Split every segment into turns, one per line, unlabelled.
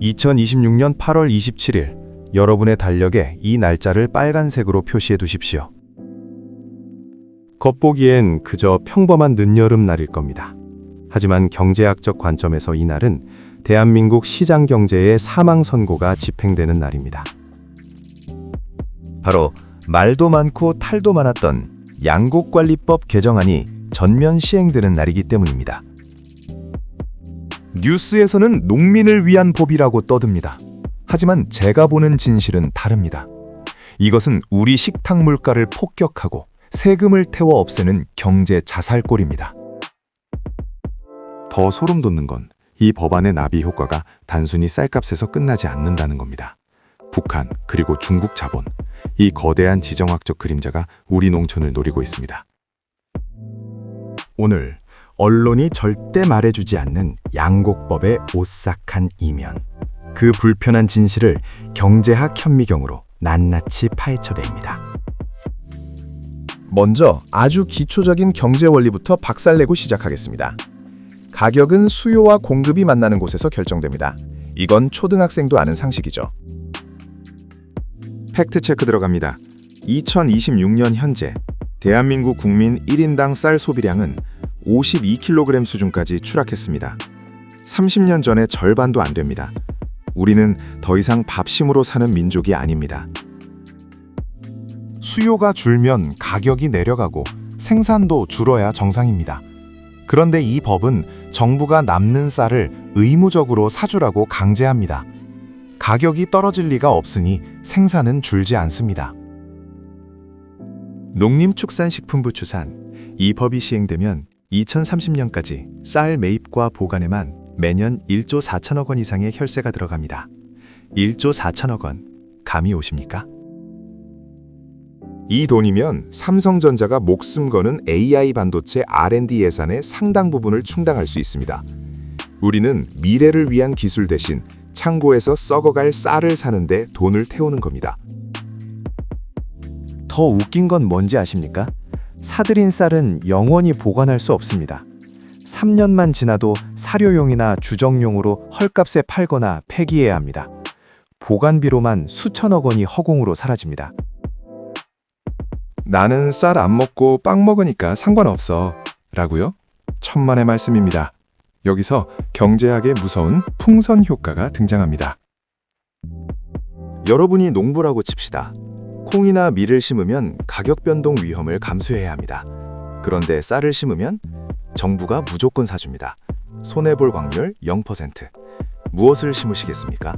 2026년 8월 27일 여러분의 달력에 이 날짜를 빨간색으로 표시해 두십시오. 겉보기엔 그저 평범한 늦여름 날일 겁니다. 하지만 경제학적 관점에서 이 날은 대한민국 시장 경제의 사망 선고가 집행되는 날입니다. 바로 말도 많고 탈도 많았던 양곡관리법 개정안이 전면 시행되는 날이기 때문입니다. 뉴스에서는 농민을 위한 법이라고 떠듭니다. 하지만 제가 보는 진실은 다릅니다. 이것은 우리 식탁 물가를 폭격하고 세금을 태워 없애는 경제 자살골입니다. 더 소름 돋는 건 이 법안의 나비 효과가 단순히 쌀값에서 끝나지 않는다는 겁니다. 북한 그리고 중국 자본, 이 거대한 지정학적 그림자가 우리 농촌을 노리고 있습니다. 오늘 언론이 절대 말해주지 않는 양곡법의 오싹한 이면. 그 불편한 진실을 경제학 현미경으로 낱낱이 파헤쳐냅니다.
먼저 아주 기초적인 경제 원리부터 박살내고 시작하겠습니다. 가격은 수요와 공급이 만나는 곳에서 결정됩니다. 이건 초등학생도 아는 상식이죠.
팩트 체크 들어갑니다. 2026년 현재 대한민국 국민 1인당 쌀 소비량은 52kg 수준까지 추락했습니다. 30년 전의 절반도 안 됩니다. 우리는 더 이상 밥심으로 사는 민족이 아닙니다.
수요가 줄면 가격이 내려가고 생산도 줄어야 정상입니다. 그런데 이 법은 정부가 남는 쌀을 의무적으로 사주라고 강제합니다. 가격이 떨어질 리가 없으니 생산은 줄지 않습니다.
농림축산식품부 추산 이 법이 시행되면 2030년까지 쌀 매입과 보관에만 매년 1조 4천억 원 이상의 혈세가 들어갑니다. 1조 4천억 원 감이 오십니까?
이 돈이면 삼성전자가 목숨 거는 AI 반도체 R&D 예산의 상당 부분을 충당할 수 있습니다. 우리는 미래를 위한 기술 대신 창고에서 썩어갈 쌀을 사는데 돈을 태우는 겁니다.
더 웃긴 건 뭔지 아십니까? 사들인 쌀은 영원히 보관할 수 없습니다. 3년만 지나도 사료용이나 주정용으로 헐값에 팔거나 폐기해야 합니다. 보관비로만 수천억 원이 허공으로 사라집니다.
나는 쌀 안 먹고 빵 먹으니까 상관없어. 라고요? 천만의 말씀입니다. 여기서 경제학의 무서운 풍선 효과가 등장합니다.
여러분이 농부라고 칩시다. 콩이나 밀을 심으면 가격 변동 위험을 감수해야 합니다. 그런데 쌀을 심으면 정부가 무조건 사줍니다. 손해볼 확률 0%. 무엇을 심으시겠습니까?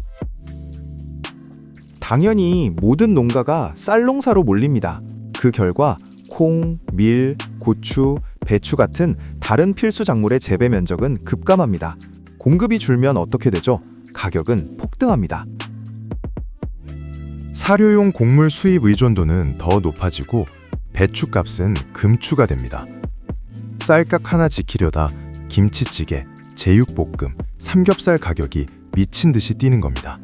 당연히 모든 농가가 쌀 농사로 몰립니다. 그 결과 콩, 밀, 고추, 배추 같은 다른 필수 작물의 재배 면적은 급감합니다. 공급이 줄면 어떻게 되죠? 가격은 폭등합니다.
사료용 곡물 수입 의존도는 더 높아지고 배추값은 금추가 됩니다. 쌀값 하나 지키려다 김치찌개, 제육볶음, 삼겹살 가격이 미친 듯이 뛰는 겁니다.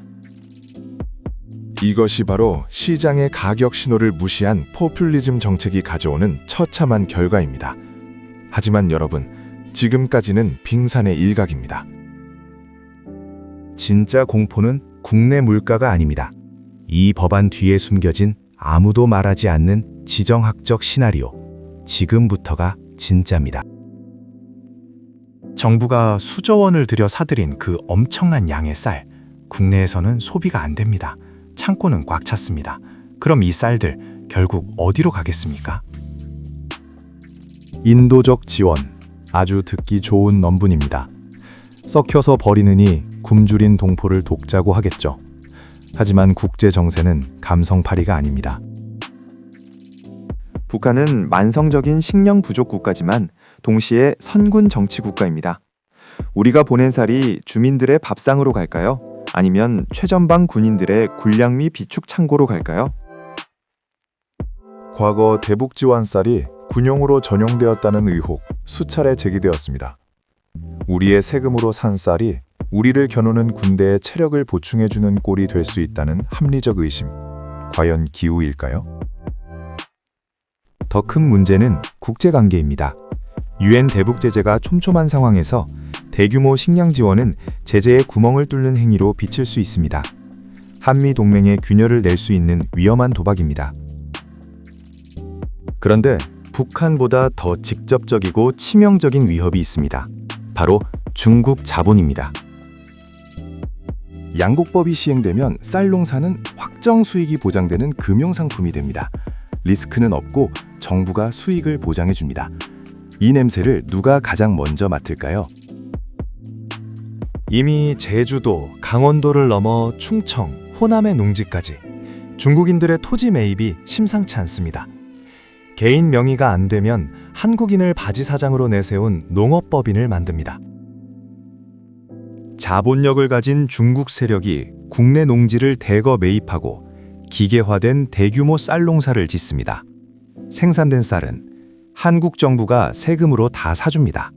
이것이 바로 시장의 가격 신호를 무시한 포퓰리즘 정책이 가져오는 처참한 결과입니다. 하지만 여러분, 지금까지는 빙산의 일각입니다.
진짜 공포는 국내 물가가 아닙니다. 이 법안 뒤에 숨겨진 아무도 말하지 않는 지정학적 시나리오. 지금부터가 진짜입니다. 정부가 수조 원을 들여 사들인 그 엄청난 양의 쌀. 국내에서는 소비가 안 됩니다. 창고는 꽉 찼습니다. 그럼 이 쌀들 결국 어디로 가겠습니까? 인도적 지원. 아주 듣기 좋은 넘분입니다. 썩혀서 버리느니 굶주린 동포를 돕자고 하겠죠. 하지만 국제 정세는 감성파리가 아닙니다. 북한은 만성적인 식량 부족 국가지만 동시에 선군 정치 국가입니다. 우리가 보낸 쌀이 주민들의 밥상으로 갈까요? 아니면 최전방 군인들의 군량미 비축 창고로 갈까요?
과거 대북 지원 쌀이 군용으로 전용되었다는 의혹 수차례 제기되었습니다. 우리의 세금으로 산 쌀이 우리를 겨누는 군대의 체력을 보충해주는 꼴이 될 수 있다는 합리적 의심. 과연 기우일까요?
더 큰 문제는 국제 관계입니다. 유엔 대북 제재가 촘촘한 상황에서
대규모 식량 지원은 제재의 구멍을 뚫는 행위로 비칠 수 있습니다. 한미 동맹의 균열을 낼 수 있는 위험한 도박입니다. 그런데 북한보다 더 직접적이고 치명적인 위협이 있습니다. 바로 중국 자본입니다.
양곡법이 시행되면 쌀 농사는 확정 수익이 보장되는 금융상품이 됩니다. 리스크는 없고 정부가 수익을 보장해 줍니다. 이 냄새를 누가 가장 먼저 맡을까요?
이미 제주도, 강원도를 넘어 충청, 호남의 농지까지 중국인들의 토지 매입이 심상치 않습니다. 개인 명의가 안 되면 한국인을 바지 사장으로 내세운 농업법인을 만듭니다. 자본력을 가진 중국 세력이 국내 농지를 대거 매입하고 기계화된 대규모 쌀 농사를 짓습니다. 생산된 쌀은 한국 정부가 세금으로 다 사줍니다.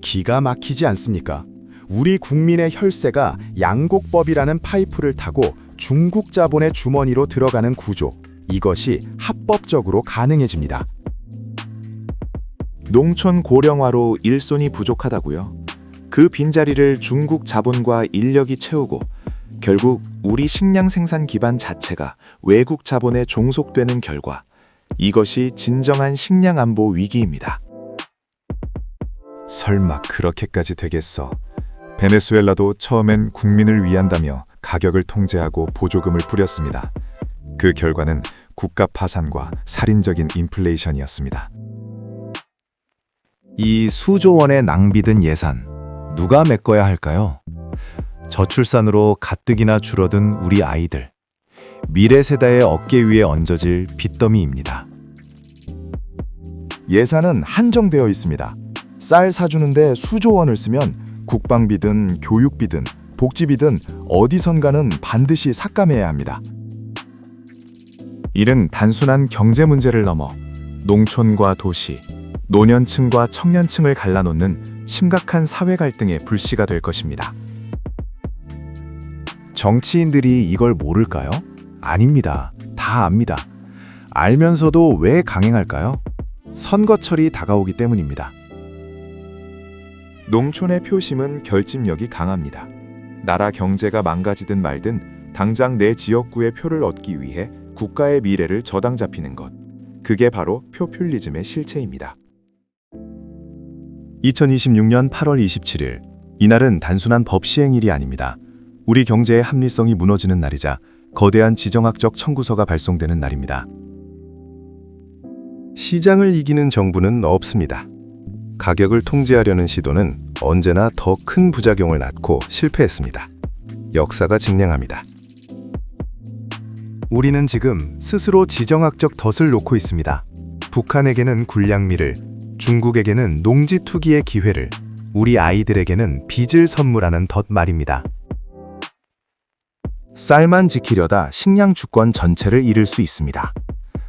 기가 막히지 않습니까? 우리 국민의 혈세가 양곡법이라는 파이프를 타고 중국 자본의 주머니로 들어가는 구조. 이것이 합법적으로 가능해집니다.
농촌 고령화로 일손이 부족하다고요. 그 빈자리를 중국 자본과 인력이 채우고 결국 우리 식량 생산 기반 자체가 외국 자본에 종속되는 결과 이것이 진정한 식량 안보 위기입니다.
설마 그렇게까지 되겠어. 베네수엘라도 처음엔 국민을 위한다며 가격을 통제하고 보조금을 뿌렸습니다. 그 결과는 국가 파산과 살인적인 인플레이션이었습니다. 이 수조 원의 낭비된 예산, 누가 메꿔야 할까요? 저출산으로 가뜩이나 줄어든 우리 아이들. 미래 세대의 어깨 위에 얹어질 빚더미입니다.
예산은 한정되어 있습니다. 쌀 사주는데 수조 원을 쓰면 국방비든 교육비든 복지비든 어디선가는 반드시 삭감해야 합니다.
이는 단순한 경제 문제를 넘어 농촌과 도시, 노년층과 청년층을 갈라놓는 심각한 사회 갈등의 불씨가 될 것입니다. 정치인들이 이걸 모를까요? 아닙니다. 다 압니다. 알면서도 왜 강행할까요? 선거철이 다가오기 때문입니다. 농촌의 표심은 결집력이 강합니다. 나라 경제가 망가지든 말든 당장 내 지역구의 표를 얻기 위해 국가의 미래를 저당 잡히는 것. 그게 바로 표퓰리즘의 실체입니다. 2026년 8월 27일. 이날은 단순한 법 시행일이 아닙니다. 우리 경제의 합리성이 무너지는 날이자 거대한 지정학적 청구서가 발송되는 날입니다. 시장을 이기는 정부는 없습니다. 가격을 통제하려는 시도는 언제나 더 큰 부작용을 낳고 실패했습니다. 역사가 증명합니다. 우리는 지금 스스로 지정학적 덫을 놓고 있습니다. 북한에게는 군량미를, 중국에게는 농지 투기의 기회를, 우리 아이들에게는 빚을 선물하는 덫 말입니다. 쌀만 지키려다 식량 주권 전체를 잃을 수 있습니다.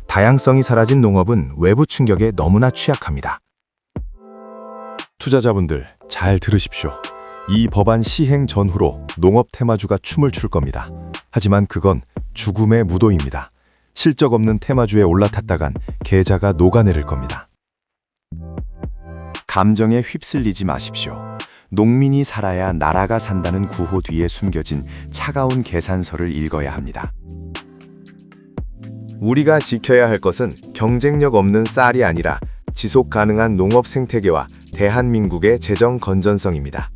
다양성이 사라진 농업은 외부 충격에 너무나 취약합니다. 투자자분들 잘 들으십시오. 이 법안 시행 전후로 농업 테마주가 춤을 출 겁니다. 하지만 그건 죽음의 무도입니다. 실적 없는 테마주에 올라탔다간 계좌가 녹아내릴 겁니다. 감정에 휩쓸리지 마십시오. 농민이 살아야 나라가 산다는 구호 뒤에 숨겨진 차가운 계산서를 읽어야 합니다. 우리가 지켜야 할 것은 경쟁력 없는 쌀이 아니라 지속 가능한 농업 생태계와 대한민국의 재정 건전성입니다.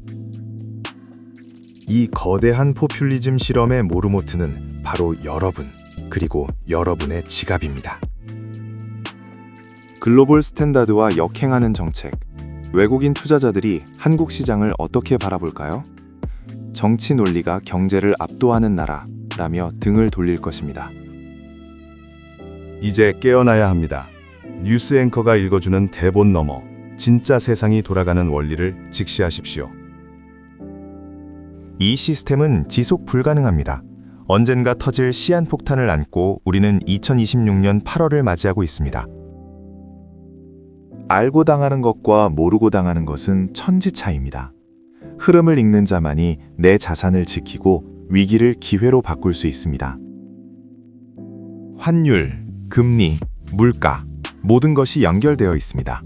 이 거대한 포퓰리즘 실험의 모르모트는 바로 여러분, 그리고 여러분의 지갑입니다. 글로벌 스탠다드와 역행하는 정책, 외국인 투자자들이 한국 시장을 어떻게 바라볼까요? 정치 논리가 경제를 압도하는 나라라며 등을 돌릴 것입니다. 이제 깨어나야 합니다. 뉴스 앵커가 읽어주는 대본 너머 진짜 세상이 돌아가는 원리를 직시하십시오. 이 시스템은 지속 불가능합니다. 언젠가 터질 시한폭탄을 안고 우리는 2026년 8월을 맞이하고 있습니다. 알고 당하는 것과 모르고 당하는 것은 천지 차이입니다. 흐름을 읽는 자만이 내 자산을 지키고 위기를 기회로 바꿀 수 있습니다. 환율, 금리, 물가, 모든 것이 연결되어 있습니다.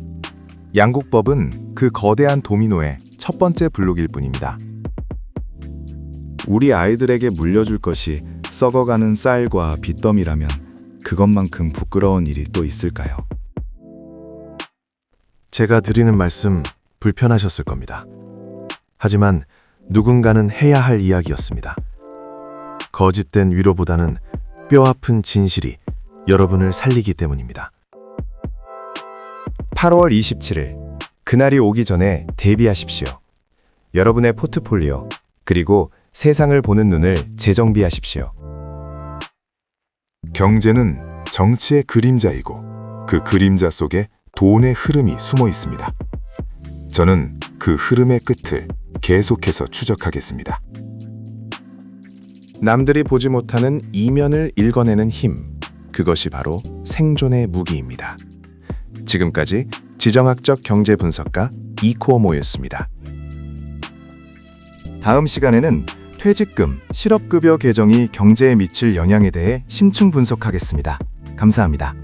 양국법은
그그 거대한 도미노의 첫 번째 블록일 뿐입니다. 우리 아이들에게 물려줄 것이 썩어가는 쌀과 빚더미라면 그것만큼 부끄러운 일이 또 있을까요? 제가 드리는 말씀 불편하셨을 겁니다. 하지만 누군가는 해야 할 이야기였습니다. 거짓된 위로보다는 뼈 아픈 진실이 여러분을 살리기 때문입니다. 8월 27일, 그날이 오기 전에 대비하십시오. 여러분의 포트폴리오, 그리고 세상을 보는 눈을 재정비하십시오.
경제는 정치의 그림자이고 그 그림자 속에 돈의 흐름이 숨어 있습니다. 저는 그 흐름의 끝을 계속해서 추적하겠습니다.
남들이 보지 못하는 이면을 읽어내는 힘, 그것이 바로 생존의 무기입니다. 지금까지 지정학적 경제 분석가 이코모였습니다. 다음 시간에는 퇴직금, 실업급여 개정이 경제에 미칠 영향에 대해 심층 분석하겠습니다. 감사합니다.